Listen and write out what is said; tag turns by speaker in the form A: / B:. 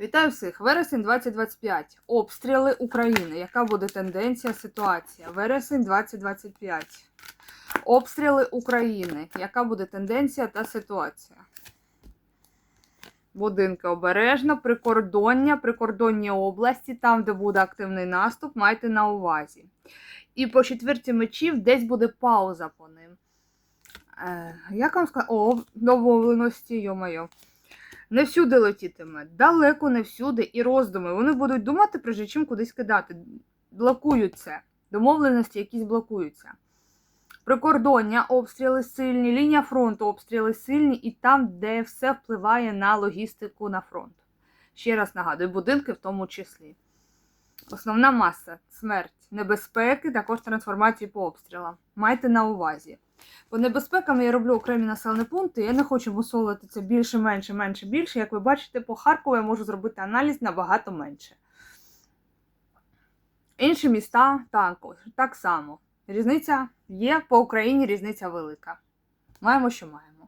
A: Вітаю всіх! Вересень 2025. Обстріли України. Яка буде тенденція, ситуація? Вересень 2025. Обстріли України. Яка буде тенденція та ситуація? Будинки обережно, прикордоння, прикордонні області, там, де буде активний наступ, майте на увазі. І по четвірці мечів десь буде пауза по ним. Е, як вам сказати? О, домовленості, йо-моє. Не всюди летітиме, далеко не всюди, і роздуми. Вони будуть думати, прежде чим кудись кидати. Блокуються. Домовленості якісь блокуються. Прикордоння, обстріли сильні, лінія фронту, обстріли сильні, і там, де все впливає на логістику на фронт. Ще раз нагадую, будинки в тому числі. Основна маса смерть, небезпеки, також трансформації по обстрілам. Майте на увазі. По небезпекам я роблю окремі населені пункти. Я не хочу мусолити це більше, менше, менше, більше. Як ви бачите, по Харкову я можу зробити аналіз набагато менше. Інші міста також, так само. Різниця є по Україні, різниця велика. Маємо, що маємо.